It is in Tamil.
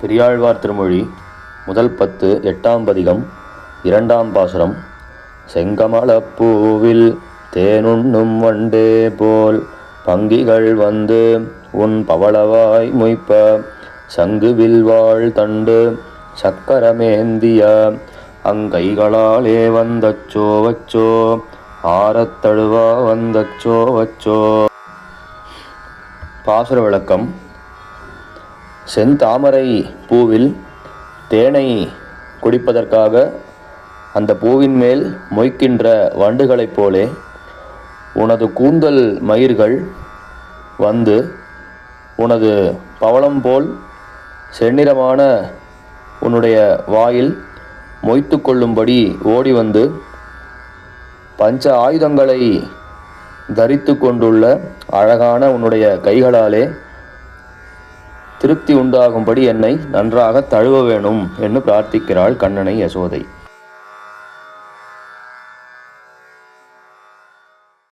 பெரியாழ்வார் திருமொழி முதல் பத்து எட்டாம் பதிகம் இரண்டாம் பாசுரம் செங்கமலப்பூவில் தேனுண்ணும் வண்டே போல் பங்கிகள் வந்து உன் பவளவாய் மொய்ப்ப சங்குவில் வாழ் தண்டு சக்கரமேந்திய அங்கைகளாலே வந்தச்சோ வச்சோ ஆரத்தழுவா வந்தச்சோ வச்சோ பாசுர விளக்கம். செந்தாமரை பூவில் தேனை குடிப்பதற்காக அந்த பூவின் மேல் மொய்க்கின்ற வண்டுகளைப் போலே உனது கூந்தல் மயிர்கள் வந்து உனது பவளம் போல் செந்நிறமான உன்னுடைய வாயில் மொய்த்து கொள்ளும்படி ஓடி வந்து பஞ்ச ஆயுதங்களை தரித்து கொண்டுள்ள அழகான உன்னுடைய கைகளாலே திருப்தி உண்டாகும்படி என்னை நன்றாக தழுவ வேணும் என்று பிரார்த்திக்கிறாள் கண்ணனை யசோதை.